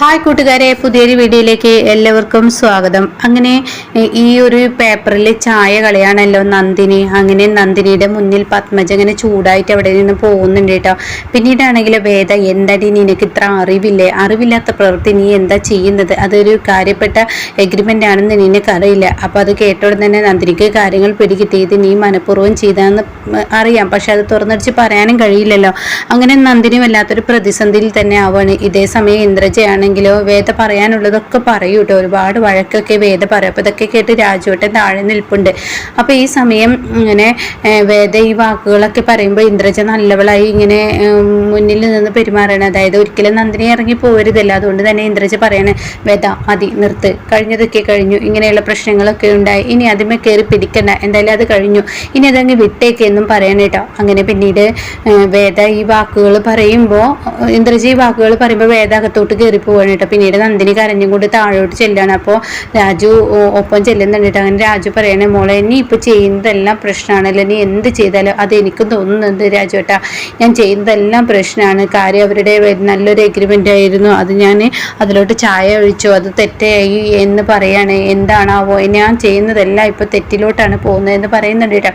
Hi കൂട്ടുകാരെ പുതിയൊരു വീഡിയോയിലേക്ക് എല്ലാവർക്കും സ്വാഗതം. അങ്ങനെ ഈ ഒരു പേപ്പറിൽ ചായ കളിയാണല്ലോ നന്ദിനി. അങ്ങനെ നന്ദിനിയുടെ മുന്നിൽ പത്മജ അങ്ങനെ ചൂടായിട്ട് അവിടെ നിന്ന് പോകുന്നുണ്ട് കേട്ടോ. പിന്നീടാണെങ്കിൽ വേദ എന്താടി നിനക്ക് ഇത്ര അറിവില്ലേ? അറിവില്ലാത്ത പ്രവൃത്തി നീ എന്താ ചെയ്യുന്നത്? അതൊരു കാര്യപ്പെട്ട എഗ്രിമെന്റ് ആണെന്ന് നിനക്ക് അറിയില്ല അപ്പോൾ അത് കേട്ടോടെ തന്നെ നന്ദിനിക്ക് കാര്യങ്ങൾ പിടികിട്ടി ഇത് നീ മനഃപൂർവം ചെയ്താന്ന് അറിയാം. പക്ഷെ അത് തുറന്നടിച്ച് പറയാനും കഴിയില്ലല്ലോ. അങ്ങനെ നന്ദിനി വല്ലാത്തൊരു പ്രതിസന്ധിയിൽ തന്നെ ആവാണ് ഇതേ സമയം ഇന്ദ്രജയാണെങ്കിലോ വേദ പറയാനുള്ളതൊക്കെ പറയൂ കേട്ടോ ഒരുപാട് വഴക്കൊക്കെ വേദ പറയും. അപ്പോൾ ഇതൊക്കെ കേട്ട് രാജുവട്ടൻ താഴെ നിൽപ്പുണ്ട്. അപ്പോൾ ഈ സമയം ഇങ്ങനെ വേദ ഈ വാക്കുകളൊക്കെ പറയുമ്പോൾ ഇന്ദ്രജ നല്ലവളായി ഇങ്ങനെ മുന്നിൽ നിന്ന് പെരുമാറണം. അതായത് ഒരിക്കലും നന്ദിനി ഇറങ്ങി പോരുതല്ല. അതുകൊണ്ട് തന്നെ ഇന്ദ്രജ പറയണേ വേദ മതി നിർത്ത്. കഴിഞ്ഞതൊക്കെ കഴിഞ്ഞു. ഇങ്ങനെയുള്ള പ്രശ്നങ്ങളൊക്കെ ഉണ്ടായി. ഇനി അതിമേ കയറി പിടിക്കണ്ട. എന്തായാലും അത് കഴിഞ്ഞു. ഇനി അതങ്ങ് വിട്ടേക്ക് എന്നും പറയണം കേട്ടോ അങ്ങനെ പിന്നീട് വേദ ഈ വാക്കുകൾ പറയുമ്പോൾ ഇന്ദ്രജ ഈ വാക്കുകൾ പറയുമ്പോൾ വേദ അകത്തോട്ട് കയറി പോവാണ് കേട്ടോ. പിന്നീട് നന്ദിനി കരഞ്ഞും കൊണ്ട് താഴോട്ട് ചെല്ലാണ്. അപ്പോൾ രാജു ഒപ്പം ചെല്ലുന്നുണ്ട് കേട്ടോ. അങ്ങനെ രാജു പറയണേ മോളെ നീ ഇപ്പോൾ ചെയ്യുന്നതെല്ലാം പ്രശ്നമാണല്ലോ നീ എന്ത് ചെയ്താലും അത് എനിക്കും തോന്നുന്നുണ്ട് രാജു ഏട്ടാ. ഞാൻ ചെയ്യുന്നതെല്ലാം പ്രശ്നമാണ് കാര്യം അവരുടെ നല്ലൊരു എഗ്രിമെന്റ് ആയിരുന്നു. അത് ഞാൻ അതിലോട്ട് ചായ ഒഴിച്ചു. അത് തെറ്റായി എന്ന് പറയാണ്. എന്താണാവോ? ഞാൻ ചെയ്യുന്നതെല്ലാം ഇപ്പോൾ തെറ്റിലോട്ടാണ് പോകുന്നതെന്ന് പറയുന്നുണ്ട് കേട്ടോ.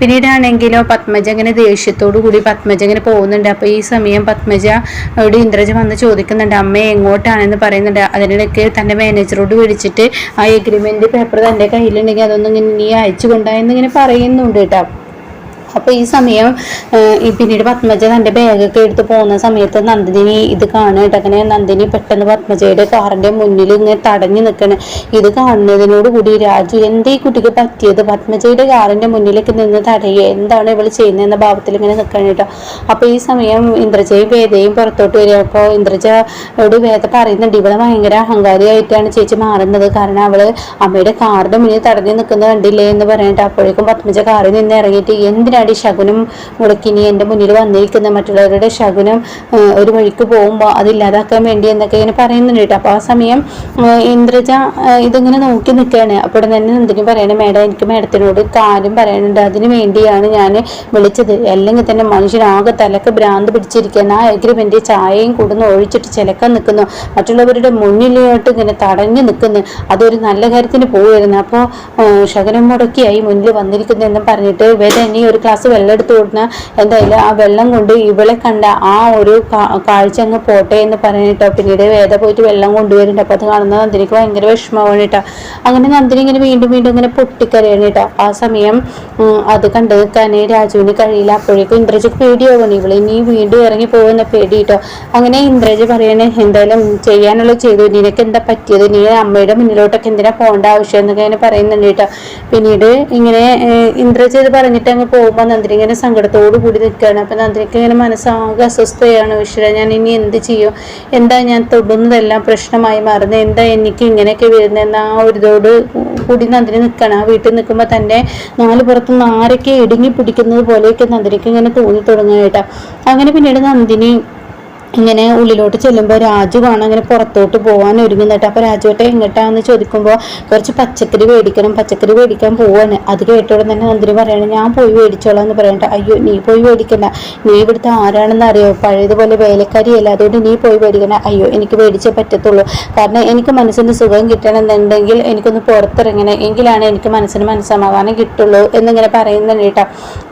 പിന്നീടാണെങ്കിലോ പത്മജ ഇങ്ങനെ ദേഷ്യത്തോടു കൂടി പത്മജ ഇങ്ങനെ പോകുന്നുണ്ട്. അപ്പോൾ ഈ സമയം പത്മജ അവിടെ ഇന്ദ്രജ വന്ന് ചോദിക്കുന്നുണ്ട് അമ്മ എങ്ങോട്ടാണെന്ന് പറയുന്നുണ്ട്. അതിനിടയ്ക്ക് തന്റെ മാനേജറോട് വിളിച്ചിട്ട് ആ എഗ്രിമെന്റ് പേപ്പർ തന്റെ കയ്യിലുണ്ടെങ്കിൽ അതൊന്നും നീ അയച്ചു കൊണ്ടായെന്ന് ഇങ്ങനെ പറയുന്നുണ്ട് കേട്ടോ. അപ്പോൾ ഈ സമയം പിന്നീട് പത്മജ തന്റെ ബാഗൊക്കെ എടുത്ത് പോകുന്ന സമയത്ത് നന്ദിനി ഇത് കാണുക അങ്ങനെ നന്ദിനി പെട്ടെന്ന് പത്മജയുടെ കാറിന്റെ മുന്നിൽ ഇങ്ങനെ തടഞ്ഞു നിൽക്കണേ. ഇത് കാണുന്നതിനോടുകൂടി രാജു എന്തേ കുട്ടിക്ക് പറ്റിയത്? പത്മജയുടെ കാറിന്റെ മുന്നിലേക്ക് നിന്ന് തടയുക. എന്താണ് ഇവൾ ചെയ്യുന്നതെന്ന ഭാവത്തിൽ ഇങ്ങനെ നിൽക്കണം കേട്ടോ. അപ്പോൾ ഈ സമയം ഇന്ദ്രജയും വേദയും പുറത്തോട്ട് വരിക. അപ്പോൾ ഇന്ദ്രജയോട് വേദ പറയുന്നുണ്ട് ഇവളെ ഭയങ്കര അഹങ്കാരിയായിട്ടാണ് ചേച്ചി മാറുന്നത്. കാരണം അവൾ അമ്മയുടെ കാറിന്റെ മുന്നിൽ തടഞ്ഞു നിൽക്കുന്നത് കണ്ടില്ലേ? എന്ന് പറഞ്ഞിട്ട് അപ്പോഴേക്കും പത്മജ കാറിൽ നിന്ന് ഇറങ്ങിയിട്ട് എന്തിനാടി ശകുനം മുടക്കിനി എന്റെ മുന്നിൽ വന്നിരിക്കുന്ന മറ്റുള്ളവരുടെ ശകുനം ഒരു വഴിക്ക് പോകുമ്പോൾ അതില്ലാതാക്കാൻ വേണ്ടി എന്നൊക്കെ ഇങ്ങനെ പറയുന്നുണ്ട് കേട്ടോ. അപ്പോൾ ആ സമയം ഇന്ദ്രജ ഇതിങ്ങനെ നോക്കി നിൽക്കുകയാണ്. അപ്പോൾ തന്നെ നന്ദിനി പറയണേ മേഡം എനിക്ക് മേഡത്തിനോട് കാര്യം പറയാനുണ്ട്. അതിന് വേണ്ടിയാണ് ഞാൻ വിളിച്ചത്. അല്ലെങ്കിൽ തന്നെ മനുഷ്യനാകെ തലക്ക് ഭ്രാന്ത് പിടിച്ചിരിക്കുന്ന ആ എഗ്രിമെന്റ് ചായയും കൂടുന്നു ഒഴിച്ചിട്ട് ചിലക്കാൻ നിൽക്കുന്നു. മറ്റുള്ളവരുടെ മുന്നിലോട്ട് ഇങ്ങനെ തടഞ്ഞു നിൽക്കുന്നു. അതൊരു നല്ല കാര്യത്തിന് പോയിരുന്നു അപ്പോൾ ശകനം മുടക്കിയായി മുന്നിൽ വന്നിരിക്കുന്നു എന്നും പറഞ്ഞിട്ട് വേദ ഇനി ഒരു ഗ്ലാസ് വെള്ളം എടുത്തു കൊടുക്കുന്ന എന്തായാലും ആ വെള്ളം കൊണ്ട് ഇവളെ കണ്ട ആ ഒരു കാഴ്ച അങ്ങ് പോട്ടെ എന്ന് പറഞ്ഞിട്ടോ. പിന്നീട് വേദ പോയിട്ട് വെള്ളം കൊണ്ടുവരുന്നുണ്ട്. അപ്പോൾ അത് കാണുന്ന നന്ദിനിക്ക് ഭയങ്കര വിഷമമാണ് കേട്ടോ. അങ്ങനെ നന്ദിനി ഇങ്ങനെ വീണ്ടും വീണ്ടും ഇങ്ങനെ പൊട്ടിക്കരയാണ് കേട്ടോ. ആ സമയം അത് കണ്ടു നിൽക്കാനേ രാജുവിന് കഴിയില്ല. അപ്പോഴേക്കും ഇന്ദ്രജക്ക് പേടിയാവണം ഇവൾ ഇനി വീണ്ടും ഇറങ്ങി പോകുന്ന പേടി കേട്ടോ. അങ്ങനെ ഇന്ദ്രജ പറയണേ എന്തായാലും ചെയ്യാനുള്ള ചെയ്തു. നിനക്ക് എന്താ പറ്റിയത്? നീ അമ്മയുടെ മുന്നിലോട്ടൊക്കെ എന്തിനാ പോകേണ്ട ആവശ്യം എന്നൊക്കെ ഇങ്ങനെ പറയുന്നുണ്ട് കേട്ടോ. പിന്നീട് ഇങ്ങനെ ഇന്ദ്രജ ഇത് പറഞ്ഞിട്ട് അങ്ങ് പോകുമ്പോൾ നന്ദിനി ഇങ്ങനെ സങ്കടത്തോടു കൂടി നിൽക്കുകയാണ്. അപ്പം നന്ദിനിക്ക് ഇങ്ങനെ മനസ്സാകെ അസ്വസ്ഥയാണ് ഈശ്വര ഞാൻ ഇനി എന്ത് ചെയ്യും? എന്താ ഞാൻ തൊടുന്നതെല്ലാം പ്രശ്നമായി മാറുന്നത്? എന്താ എനിക്ക് ഇങ്ങനെയൊക്കെ വരുന്നതെന്ന് ആ ഒരു ഇതോട് കൂടി നന്ദിനി നിൽക്കണം ആ വീട്ടിൽ നിൽക്കുമ്പോൾ തന്നെ നാല് പുറത്തുനിന്ന് ആരൊക്കെ ഇടുങ്ങി പിടിക്കുന്നത് പോലെയൊക്കെ നന്ദിനിക്ക് ഇങ്ങനെ തോന്നി തുടങ്ങുക കേട്ടോ. അങ്ങനെ പിന്നീട് നന്ദിനി ഇങ്ങനെ ഉള്ളിലോട്ട് ചെല്ലുമ്പോൾ രാജു കാണാൻ അങ്ങനെ പുറത്തോട്ട് പോകാൻ ഒരുങ്ങുന്നിട്ട്. അപ്പോൾ രാജുവേട്ട എങ്ങോട്ടാന്ന് ചോദിക്കുമ്പോൾ കുറച്ച് പച്ചക്കറി മേടിക്കണം പച്ചക്കറി മേടിക്കാൻ പോവാണ്. അത് കേട്ടോടെ തന്നെ മന്ത്രി പറയണം ഞാൻ പോയി മേടിച്ചോളാം എന്ന് പറയണ്ട. അയ്യോ നീ പോയി മേടിക്കണ്ട നീ ഇവിടുത്തെ ആരാണെന്ന് അറിയോ പഴയതുപോലെ വേലക്കാരിയല്ല. അതുകൊണ്ട് നീ പോയി മേടിക്കണ അയ്യോ എനിക്ക് മേടിച്ചേ പറ്റത്തുള്ളൂ. കാരണം എനിക്ക് മനസ്സിന് സുഖം കിട്ടണമെന്നുണ്ടെങ്കിൽ എനിക്കൊന്ന് പുറത്തിറങ്ങണം. എങ്കിലാണ് എനിക്ക് മനസ്സിന് മനസ്സമാധാനം കിട്ടുള്ളൂ എന്നിങ്ങനെ പറയുന്നുണ്ട് കേട്ടോ.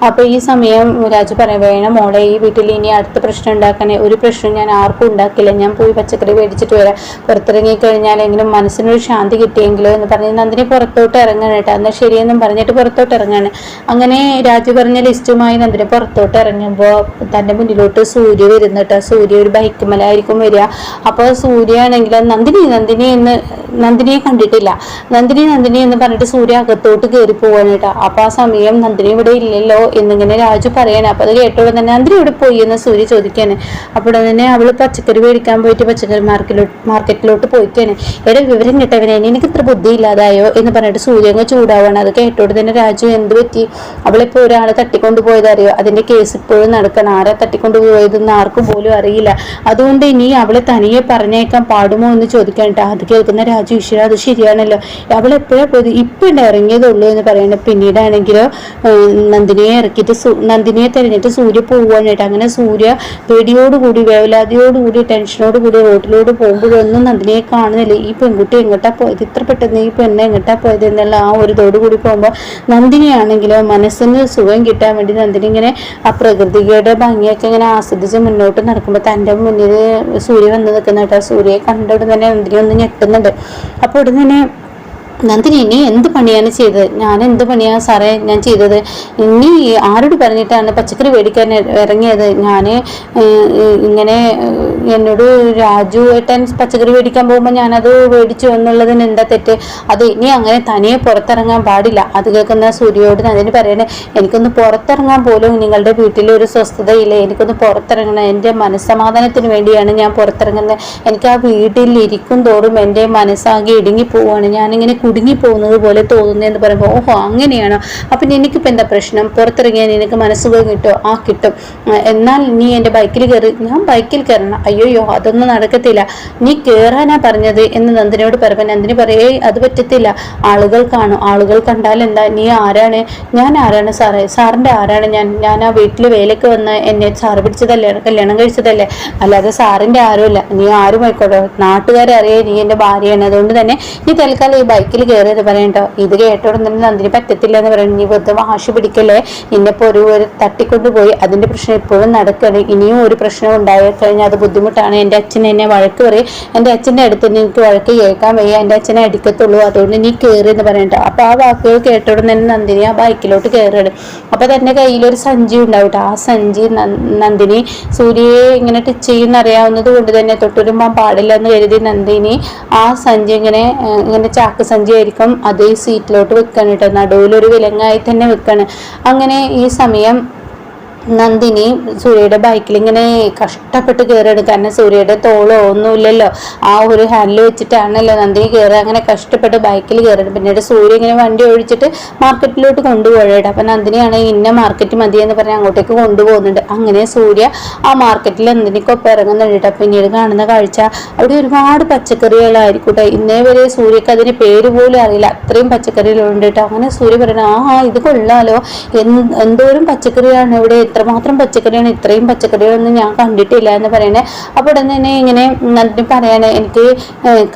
അപ്പോൾ ഈ സമയം രാജു പറയാം വേണം മോളെ ഈ വീട്ടിൽ ഇനി അടുത്ത പ്രശ്നം ഉണ്ടാക്കണേ. ഒരു പ്രശ്നം ഞാൻ ആർക്കും ഉണ്ടാക്കില്ല ഞാൻ പോയി പച്ചക്കറി മേടിച്ചിട്ട് വരാം. പുറത്തിറങ്ങി കഴിഞ്ഞാൽ എങ്കിലും മനസ്സിനൊരു ശാന്തി കിട്ടിയെങ്കിലോ എന്ന് പറഞ്ഞ് നന്ദിനി പുറത്തോട്ട് ഇറങ്ങണം കേട്ടോ. എന്നാൽ ശരിയെന്നും പറഞ്ഞിട്ട് പുറത്തോട്ട് ഇറങ്ങാണ്. അങ്ങനെ രാജു പറഞ്ഞ ലിസ്റ്റുമായി നന്ദിനി പുറത്തോട്ട് ഇറങ്ങുമ്പോൾ തന്റെ മുന്നിലോട്ട് സൂര്യ വരുന്നു കേട്ടോ. സൂര്യ ഒരു ബൈക്ക് മലായിരിക്കും വരിക. അപ്പോൾ സൂര്യ ആണെങ്കിൽ നന്ദിനി നന്ദിനി എന്ന് നന്ദിനിയെ കണ്ടിട്ടില്ല. നന്ദിനി നന്ദിനി എന്ന് പറഞ്ഞിട്ട് സൂര്യ അകത്തോട്ട് കയറി പോവാണ് കേട്ടോ. അപ്പോൾ ആ സമയം നന്ദിനി ഇവിടെ ഇല്ലല്ലോ എന്നിങ്ങനെ രാജു പറയാണ്. അപ്പോൾ അത് കേട്ടോടെ തന്നെ നന്ദിനി ഇവിടെ പോയി എന്ന് സൂര്യ ചോദിക്കാണ് അപ്പോൾ തന്നെ അവൾ പച്ചക്കറി മേടിക്കാൻ പോയിട്ട് പച്ചക്കറി മാർക്കറ്റിലോട്ട് മാർക്കറ്റിലോട്ട് പോയിക്കാണ്. എടാ വിവരം കിട്ടവനെ എനിക്ക് ഇത്ര ബുദ്ധി ഇല്ലാതായോ എന്ന് പറഞ്ഞിട്ട് സൂര്യങ്ങ ചൂടാവാണ്. അത് കേട്ടോട് തന്നെ രാജു എന്ത് പറ്റി? അവളിപ്പോൾ ഒരാളെ തട്ടിക്കൊണ്ട് പോയതറിയോ? അതിന്റെ കേസ് ഇപ്പോഴും നടക്കണം. ആരെ തട്ടിക്കൊണ്ട് പോയതെന്ന് ആർക്കും പോലും അറിയില്ല. അതുകൊണ്ട് ഇനി അവളെ തനിയെ പറഞ്ഞേക്കാൻ പാടുമോ എന്ന് ചോദിക്കാൻ അത് കേൾക്കുന്ന രാജു ഈശ്വര അത് ശരിയാണല്ലോ. അവൾ എപ്പോഴാണ് പോയത്? ഇപ്പം ഇറങ്ങിയതുള്ളൂ എന്ന് പറയുന്നത് പിന്നീടാണെങ്കിലോ നന്ദിനിയെ ഇറക്കിയിട്ട് നന്ദിനിയെ തെരഞ്ഞിട്ട് സൂര്യ പോവുകയാണ് കേട്ടോ. അങ്ങനെ സൂര്യ പേടിയോടുകൂടി വേവൽ വേവലാതിയോടുകൂടി ടെൻഷനോട് കൂടി റോഡിലൂടെ പോകുമ്പോഴൊന്നും നന്ദിനിയെ കാണുന്നില്ല. ഈ പെൺകുട്ടി എങ്ങോട്ടാ പോയത്? ഇത്ര പെട്ടെന്ന് ഈ പെണ്ണ് എങ്ങോട്ടാ പോയത് എന്നുള്ള ആ ഒരു തോട് കൂടി പോകുമ്പോൾ നന്ദിനിയാണെങ്കിലോ മനസ്സിന് സുഖം കിട്ടാൻ വേണ്ടി നന്ദിനി ഇങ്ങനെ ആ പ്രകൃതിയുടെ ഭംഗിയൊക്കെ ഇങ്ങനെ ആസ്വദിച്ച് മുന്നോട്ട് നടക്കുമ്പോൾ തന്റെ മുന്നിൽ സൂര്യ വന്ന് നിൽക്കുന്ന കേട്ടോ. സൂര്യയെ കണ്ട ഉടൻ തന്നെ നന്ദിനി ഒന്ന് ഞെട്ടുന്നുണ്ട്. അപ്പോൾ ഉടനെ തന്നെ നന്ദിനി ഇനി എന്ത് പണിയാണ് ചെയ്തത്? ഞാൻ എന്ത് പണിയാണ് സാറേ ഞാൻ ചെയ്തത്? ഇനി ആരോട് പറഞ്ഞിട്ടാണ് പച്ചക്കറി മേടിക്കാൻ ഇറങ്ങിയത്? ഞാൻ ഇങ്ങനെ എന്നോട് രാജു ഏട്ടൻ പച്ചക്കറി മേടിക്കാൻ പോകുമ്പോൾ ഞാനത് മേടിച്ചു എന്നുള്ളതിന് എന്താ തെറ്റ്? അത് ഇനി അങ്ങനെ തനിയെ പുറത്തിറങ്ങാൻ പാടില്ല. അത് കേൾക്കുന്ന സൂര്യയോട് നന്ദിനി പറയണേ എനിക്കൊന്ന് പുറത്തിറങ്ങാൻ പോലും നിങ്ങളുടെ വീട്ടിൽ ഒരു സ്വസ്ഥതയില്ല? എനിക്കൊന്ന് പുറത്തിറങ്ങണം. എന്റെ മനസ്സമാധാനത്തിന് വേണ്ടിയാണ് ഞാൻ പുറത്തിറങ്ങുന്നത്. എനിക്ക് ആ വീട്ടിൽ ഇരിക്കും തോറും എന്റെ മനസ്സാകെ ഇടുങ്ങി പോവുകയാണ് ഞാനിങ്ങനെ കുടുങ്ങി പോകുന്നത് പോലെ തോന്നുന്നു എന്ന് പറയുമ്പോൾ ഓഹോ അങ്ങനെയാണോ. അപ്പം എനിക്കിപ്പോൾ എന്താ പ്രശ്നം? പുറത്തിറങ്ങിയാൽ നിനക്ക് മനസ്സുഖം കിട്ടുമോ ആ കിട്ടും. എന്നാൽ നീ എന്റെ ബൈക്കിൽ കയറി ഞാൻ ബൈക്കിൽ കയറണം. അയ്യോയ്യോ അതൊന്നും നടക്കത്തില്ല. നീ കയറാനാ പറഞ്ഞത് എന്ന് നന്ദിനോട് പറയുമ്പോൾ നന്ദിനി പറയേ അത് പറ്റത്തില്ല. ആളുകൾ കാണും. ആളുകൾ കണ്ടാൽ എന്താ? നീ ആരാണ്? ഞാൻ ആരാണ് സാറേ? സാറിന്റെ ആരാണ്? ഞാൻ ഞാൻ ആ വീട്ടിൽ വേലയ്ക്ക് വന്ന് എന്നെ സാറ് പിടിച്ചതല്ലേ? കല്യാണം കഴിച്ചതല്ലേ? അല്ലാതെ സാറിന്റെ ആരുമല്ല. നീ ആരും ആയിക്കോട്ടെ നാട്ടുകാരെ അറിയേ. നീ എന്റെ ഭാര്യയാണ്. അതുകൊണ്ട് തന്നെ നീ തൽക്കാലം ഈ ബൈക്കിൽ കയറിയത് പറയണ്ടോ? ഇത് കേട്ടോടെ തന്നെ നന്ദിനി പറ്റത്തില്ല എന്ന് പറയുന്നത് നീ വെറുതെ വാശി പിടിക്കല്ലേ? നിന്നെപ്പോൾ ഒരു ഒരു തട്ടിക്കൊണ്ടുപോയി. അതിന്റെ പ്രശ്നം ഇപ്പോഴും നടക്കുകയാണ്. ഇനിയും ഒരു പ്രശ്നം ഉണ്ടായി കഴിഞ്ഞാൽ അത് ബുദ്ധിമുട്ടാണ്. എന്റെ അച്ഛൻ എന്നെ വഴക്ക് പറയും. എന്റെ അച്ഛന്റെ അടുത്ത് എനിക്ക് വഴക്ക് കേൾക്കാൻ വയ്യ. എന്റെ അച്ഛനെ അടിക്കത്തുള്ളൂ. അതുകൊണ്ട് നീ കയറി എന്ന് പറയണ്ട. അപ്പോൾ ആ വാക്കുകൾ കേട്ടോടെ തന്നെ നന്ദിനി ആ ബൈക്കിലോട്ട് കയറുകയാണ് അപ്പോൾ തന്റെ കയ്യിലൊരു സഞ്ചി ഉണ്ടാവും ആ സഞ്ചി നന്ദിനി സൂര്യയെ ഇങ്ങനെ ടച്ച് ചെയ്യുന്ന അറിയാവുന്നത് കൊണ്ട് തന്നെ തൊട്ടുരുമ്പാൻ പാടില്ല എന്ന് കരുതി നന്ദിനി ആ സഞ്ചി ഇങ്ങനെ ഇങ്ങനെ ചാക്ക് സഞ്ചി ആയിരിക്കും അതേ സീറ്റിലോട്ട് വെക്കണം കേട്ടോ നടുവിലൊരു വിലങ്ങായി തന്നെ വെക്കണം. അങ്ങനെ ഈ സമയം നന്ദിനി സൂര്യയുടെ ബൈക്കിൽ ഇങ്ങനെ കഷ്ടപ്പെട്ട് കയറുകയാണ് കാരണം സൂര്യയുടെ തോളോ ഒന്നുമില്ലല്ലോ ആ ഒരു ഹാൻഡിൽ വെച്ചിട്ടാണല്ലോ നന്ദിനി കയറുക അങ്ങനെ കഷ്ടപ്പെട്ട് ബൈക്കിൽ കയറുന്നത് പിന്നീട് സൂര്യ ഇങ്ങനെ വണ്ടി ഒഴിച്ചിട്ട് മാർക്കറ്റിലോട്ട് കൊണ്ടുപോകട്ടെ അപ്പം നന്ദിനിയാണ് ഇന്ന മാർക്കറ്റ് മതി എന്ന് പറഞ്ഞ് അങ്ങോട്ടേക്ക് കൊണ്ടുപോകുന്നുണ്ട്. അങ്ങനെ സൂര്യ ആ മാർക്കറ്റിൽ നന്ദിനിക്കൊപ്പം ഇറങ്ങുന്നുണ്ട് പിന്നീട് കാണുന്ന കാഴ്ച അവിടെ ഒരുപാട് പച്ചക്കറികളായിരിക്കും കേട്ടോ ഇന്നേ വരെ സൂര്യക്ക് അതിന് പേര് പോലും അറിയില്ല. അത്രയും പച്ചക്കറികളുണ്ട് കേട്ടോ. അങ്ങനെ സൂര്യ പറയണം ആ ഇത് കൊള്ളാലോ. എന്തോരം പച്ചക്കറിയാണ് ഇവിടെ എത്രമാത്രം പച്ചക്കറിയാണ് ഇത്രയും പച്ചക്കറികളൊന്നും ഞാൻ കണ്ടിട്ടില്ല എന്ന് പറയണേ. അപ്പോൾ ഉടനെ തന്നെ ഇങ്ങനെ നന്ദി പറയാണ്. എനിക്ക്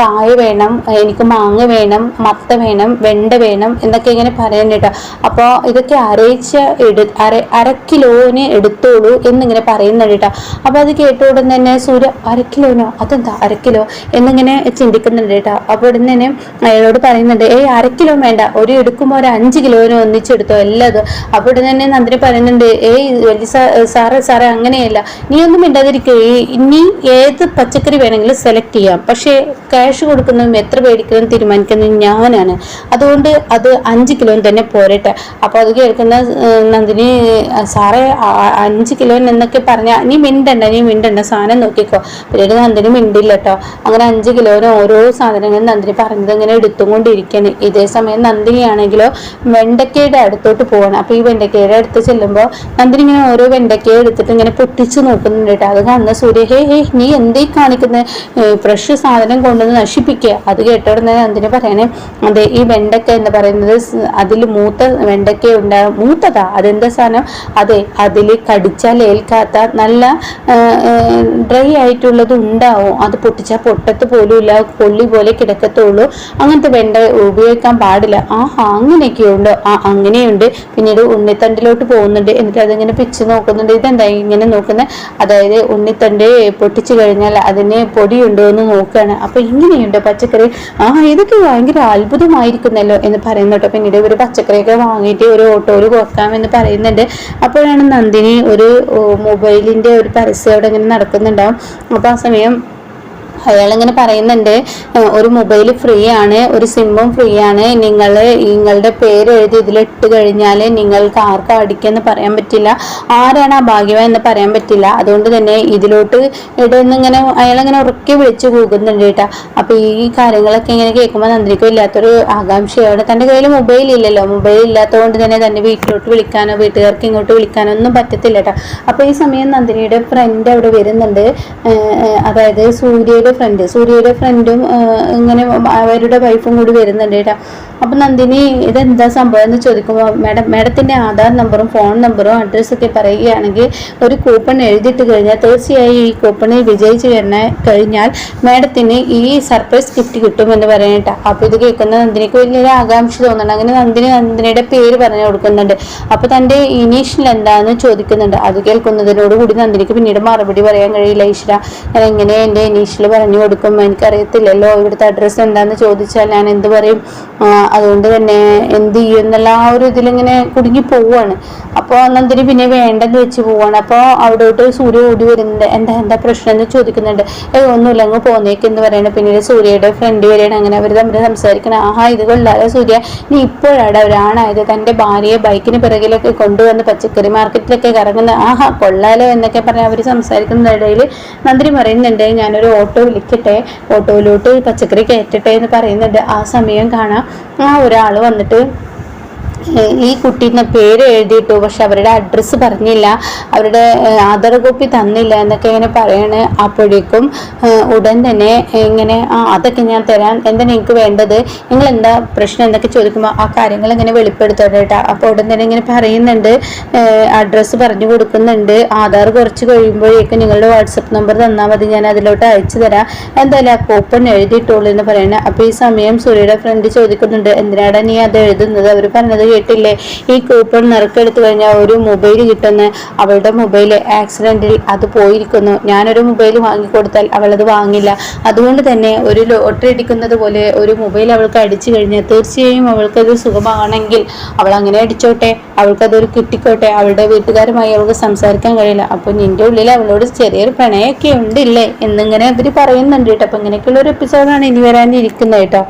കായ വേണം എനിക്ക് മാങ്ങ വേണം മത്ത വേണം വെണ്ട വേണം എന്നൊക്കെ ഇങ്ങനെ പറയാൻ കേട്ടോ അപ്പോൾ ഇതൊക്കെ അരയിച്ച എടു അര അര കിലോന് എടുത്തോളൂ എന്നിങ്ങനെ പറയുന്നുണ്ട് കേട്ടോ അപ്പോൾ അത് കേട്ട ഉടൻ തന്നെ സൂര്യ അര കിലോനോ? അതെന്താ അര കിലോ? എന്നിങ്ങനെ ചിന്തിക്കുന്നുണ്ട് കേട്ടോ അപ്പോൾ ഉടൻ തന്നെ അയാളോട് പറയുന്നുണ്ട് ഏയ് അര കിലോ വേണ്ട. ഒരു എടുക്കുമ്പോൾ ഒരു അഞ്ച് കിലോന് ഒന്നിച്ചെടുത്തോ എല്ലാതും. അപ്പോൾ ഉടൻ തന്നെ നന്ദിനി പറയുന്നുണ്ട് ഏയ് സാ- സാറേ സാറേ അങ്ങനെയല്ല. നീ ഒന്നും മിണ്ടാതിരിക്കുക ഇനി ഏത് പച്ചക്കറി വേണമെങ്കിലും സെലക്ട് ചെയ്യാം. പക്ഷേ ക്യാഷ് കൊടുക്കുന്നതും എത്ര മേടിക്കുന്നതും തീരുമാനിക്കുന്നതും ഞാനാണ്. അതുകൊണ്ട് അത് അഞ്ച് കിലോ തന്നെ പോരട്ടെ. അപ്പോൾ അത് കേൾക്കുന്ന നന്ദിനി "ആ, സാറേ അഞ്ച് കിലോ എന്നൊക്കെ പറഞ്ഞാൽ നീ മിണ്ടണ്ട നീ മിണ്ടണ്ട സാധനം നോക്കിക്കോ. പിന്നീട് നന്ദിനി മിണ്ടില്ല കേട്ടോ അങ്ങനെ അഞ്ച് കിലോന് ഓരോ സാധനങ്ങളും നന്ദിനി പറഞ്ഞത് ഇങ്ങനെ എടുത്തുകൊണ്ടിരിക്കുകയാണ് ഇതേ സമയം നന്ദിനിയാണെങ്കിലോ വെണ്ടക്കയുടെ അടുത്തോട്ട് പോവാണ്. അപ്പോൾ ഈ വെണ്ടക്കയുടെ അടുത്ത് ചെല്ലുമ്പോൾ നന്ദിനി ഇങ്ങനെ ഓരോ വെണ്ടയ്ക്ക എടുത്തിട്ട് ഇങ്ങനെ പൊട്ടിച്ച് നോക്കുന്നുണ്ട് കേട്ടോ. അത് കാണുന്ന സൂര്യ ഹേ ഹേ നീ എന്തേ കാണിക്കുന്നത് ഫ്രഷ് സാധനം കൊണ്ടുവന്ന് നശിപ്പിക്കുക അത് കേട്ടോടുന്ന എന്തിനു പറയണേ അതെ ഈ വെണ്ടയ്ക്ക എന്ന് പറയുന്നത് അതിൽ മൂത്ത വെണ്ടയ്ക്ക ഉണ്ടാകും മൂത്തതാ? അതെന്താ സാധനം? അതെ അതിൽ കടിച്ചാൽ ഏൽക്കാത്ത നല്ല ഡ്രൈ ആയിട്ടുള്ളത് ഉണ്ടാവും. അത് പൊട്ടിച്ചാൽ പൊട്ടത്ത് പോലും ഇല്ല കൊള്ളി പോലെ കിടക്കത്തുള്ളൂ. അങ്ങനത്തെ വെണ്ട ഉപയോഗിക്കാൻ പാടില്ല. ആഹാ അങ്ങനെയൊക്കെയുണ്ട് ആ അങ്ങനെയുണ്ട്. പിന്നീട് ഉണ്ണിത്തണ്ടിലോട്ട് പോകുന്നുണ്ട്. എന്നിട്ട് അതിങ്ങനെ പിച്ച് നോക്കുന്നുണ്ട്. ഇതെന്താ ഇങ്ങനെ നോക്കുന്നത് അതായത് ഉണ്ണിത്തണ്ട് പൊട്ടിച്ചു കഴിഞ്ഞാൽ അതിന് പൊടിയുണ്ടോ എന്ന് നോക്കുകയാണ് അപ്പൊ ഇങ്ങനെയുണ്ട് പച്ചക്കറി. ആ ഇതൊക്കെ ഭയങ്കര അത്ഭുതമായിരിക്കുന്നല്ലോ എന്ന് പറയുന്നുണ്ട് പിന്നീട് ഒരു പച്ചക്കറിയൊക്കെ വാങ്ങിയിട്ട് ഒരു ഓട്ടോയിൽ കൊടുക്കാമെന്ന് പറയുന്നുണ്ട്. അപ്പോഴാണ് നന്ദിനി ഒരു മൊബൈലിന്റെ ഒരു പരസ്യം അവിടെ ഇങ്ങനെ നടക്കുന്നുണ്ടാവും. അപ്പൊ ആ സമയം അയാളിങ്ങനെ പറയുന്നുണ്ട് ഒരു മൊബൈൽ ഫ്രീ ആണ് ഒരു സിമ്മും ഫ്രീ ആണ്. നിങ്ങൾ നിങ്ങളുടെ പേര് എഴുതി ഇതിലിട്ട് കഴിഞ്ഞാൽ നിങ്ങൾക്ക് ആർക്കും അടിക്കുമെന്ന് പറയാൻ പറ്റില്ല. ആരാണ് ആ ഭാഗ്യവാൻ എന്ന് പറയാൻ പറ്റില്ല. അതുകൊണ്ട് തന്നെ ഇതിലോട്ട് ഇടുന്നിങ്ങനെ അയാളിങ്ങനെ ഉറക്കി വിളിച്ചു പോകുന്നുണ്ട് കേട്ടോ. അപ്പോൾ ഈ കാര്യങ്ങളൊക്കെ ഇങ്ങനെ കേൾക്കുമ്പോൾ നന്ദിനിക്കും ഇല്ലാത്തൊരു ആകാംക്ഷയാണ് തന്റെ കയ്യിൽ മൊബൈൽ ഇല്ലല്ലോ. മൊബൈൽ ഇല്ലാത്തതുകൊണ്ട് തന്നെ തന്നെ വീട്ടിലോട്ട് വിളിക്കാനോ വീട്ടുകാർക്ക് ഇങ്ങോട്ട് വിളിക്കാനോ ഒന്നും പറ്റത്തില്ല കേട്ടോ. അപ്പോൾ ഈ സമയം നന്ദിനിയുടെ ഫ്രണ്ട് അവിടെ വരുന്നുണ്ട്. അതായത് അതായത് സൂര്യയുടെ ഫ്രണ്ട് സൂര്യയുടെ ഫ്രണ്ടും ഇങ്ങനെ അവരുടെ വൈഫും കൂടി വരുന്നുണ്ട് കേട്ടോ. അപ്പം നന്ദിനി ഇതെന്താ സംഭവം എന്ന് ചോദിക്കുമ്പോൾ മാഡം മാഡത്തിന്റെ ആധാർ നമ്പറും ഫോൺ നമ്പറും അഡ്രസ്സൊക്കെ പറയുകയാണെങ്കിൽ ഒരു കൂപ്പൺ എഴുതിയിട്ട് കഴിഞ്ഞാൽ തീർച്ചയായും ഈ കൂപ്പണിൽ വിജയിച്ച് കഴിഞ്ഞ കഴിഞ്ഞാൽ മാഡത്തിന് ഈ സർപ്രൈസ് ഗിഫ്റ്റ് കിട്ടുമെന്ന് പറയണ്ട അപ്പോൾ ഇത് കേൾക്കുന്ന നന്ദിനിക്ക് വലിയൊരു ആകാംക്ഷ തോന്നുന്നുണ്ട് അങ്ങനെ നന്ദിനി നന്ദിനിയുടെ പേര് പറഞ്ഞു കൊടുക്കുന്നുണ്ട്. അപ്പോൾ തന്റെ ഇനീഷ്യൽ എന്താണെന്ന് ചോദിക്കുന്നുണ്ട്. അത് കേൾക്കുന്നതിനോട് കൂടി നന്ദിനിക്ക് പിന്നീട് മറുപടി പറയാൻ കഴിയില്ല ഈശ്വര. ഞാൻ എങ്ങനെ എന്റെ ഇനീഷ്യൽ പറഞ്ഞു കൊടുക്കും? എനിക്കറിയത്തില്ലല്ലോ. ഇവിടുത്തെ അഡ്രസ്സ് എന്താണെന്ന് ചോദിച്ചാൽ ഞാൻ എന്ത് പറയും? അതുകൊണ്ട് തന്നെ എന്ത് ചെയ്യും എന്നുള്ള ആ ഒരു ഇതിലിങ്ങനെ കുടുങ്ങി പോവാണ്. അപ്പോൾ നന്ദിനി പിന്നെ വേണ്ടെന്ന് വെച്ച് പോവാണ്. അപ്പോൾ അവിടോട്ട് സൂര്യ ഓടി വരുന്നുണ്ട്. എന്താ എന്താ പ്രശ്നം എന്ന് ചോദിക്കുന്നുണ്ട്. ഏ ഒന്നുമില്ല അങ്ങ് പോന്നേക്ക് എന്ന് പറയണ. പിന്നീട് സൂര്യയുടെ ഫ്രണ്ട് വരെയാണ് അങ്ങനെ അവർ തമ്മിൽ സംസാരിക്കണം. ആഹാ ഇത് കൊള്ളാതെ സൂര്യ. നീ ഇപ്പോഴാണ് ഒരാണായത് തന്റെ ഭാര്യയെ ബൈക്കിന് പിറകിലൊക്കെ കൊണ്ടുവന്ന് പച്ചക്കറി മാർക്കറ്റിലൊക്കെ കറങ്ങുന്ന ആഹാ കൊള്ളാലോ എന്നൊക്കെ പറഞ്ഞ് അവർ സംസാരിക്കുന്നതിനിടയിൽ നന്ദിനി പറയുന്നുണ്ട് ഞാനൊരു ഓട്ടോ വിളിക്കട്ടെ. ഓട്ടോയിലോട്ട് പച്ചക്കറി കയറ്റട്ടെ എന്ന് പറയുന്നുണ്ട്. ആ സമയം കാണാം. ആ ഒരാൾ വന്നിട്ട് ഈ കുട്ടീന്റെ പേര് എഴുതിയിട്ടു പക്ഷെ അവരുടെ അഡ്രസ്സ് പറഞ്ഞില്ല. അവരുടെ ആധാർ കോപ്പി തന്നില്ല എന്നൊക്കെ ഇങ്ങനെ പറയണ. അപ്പോഴേക്കും ഉടൻ തന്നെ ഇങ്ങനെ ആ അതൊക്കെ ഞാൻ തരാം. എന്താണ് എനിക്ക് വേണ്ടത്? നിങ്ങൾ എന്താ പ്രശ്നം? എന്നൊക്കെ ചോദിക്കുമ്പോൾ ആ കാര്യങ്ങൾ ഇങ്ങനെ വെളിപ്പെടുത്തോട്ടെ കേട്ടോ. അപ്പോൾ ഉടൻ തന്നെ ഇങ്ങനെ പറയുന്നുണ്ട്. അഡ്രസ്സ് പറഞ്ഞു കൊടുക്കുന്നുണ്ട്. ആധാർ കുറച്ച് കഴിയുമ്പോഴേക്കും നിങ്ങളുടെ വാട്സപ്പ് നമ്പർ തന്നാൽ മതി. ഞാൻ അതിലോട്ട് അയച്ചു തരാം. എന്തായാലും ആ കൂപ്പൺ എഴുതിയിട്ടുള്ളൂ എന്ന് പറയണേ. അപ്പോൾ ഈ സമയം സൂര്യയുടെ ഫ്രണ്ട് ചോദിക്കുന്നുണ്ട് എന്തിനാടാ നീ അത് എഴുതുന്നത്? അവർ പറഞ്ഞത് കേട്ടില്ലേ? ഈ കൂപ്പൺ നിറക്കെടുത്തു കഴിഞ്ഞാൽ ഒരു മൊബൈൽ കിട്ടുന്ന. അവളുടെ മൊബൈൽ ആക്സിഡന്റിൽ അത് പോയിരിക്കുന്നു. ഞാനൊരു മൊബൈൽ വാങ്ങിക്കൊടുത്താൽ അവൾ അത് വാങ്ങില്ല. അതുകൊണ്ട് തന്നെ ഒരു ലോട്ടറി അടിക്കുന്നത് പോലെ ഒരു മൊബൈൽ അവൾക്ക് അടിച്ചു കഴിഞ്ഞാൽ തീർച്ചയായും അവൾക്കത് സുഖമാണെങ്കിൽ അവൾ അങ്ങനെ അടിച്ചോട്ടെ. അവൾക്കതൊരു കിട്ടിക്കോട്ടെ. അവളുടെ വീട്ടുകാരുമായി അവൾക്ക് സംസാരിക്കാൻ കഴിയില്ല. അപ്പോൾ നിന്റെ ഉള്ളിൽ അവളോട് ചെറിയൊരു പ്രണയമൊക്കെ ഉണ്ടില്ലേ എന്നിങ്ങനെ ഇവർ പറയുന്നുണ്ട് കേട്ടോ. അപ്പോൾ ഇങ്ങനെയൊക്കെയുള്ള ഒരു എപ്പിസോഡാണ് ഇനി വരാനിരിക്കുന്നത് കേട്ടോ.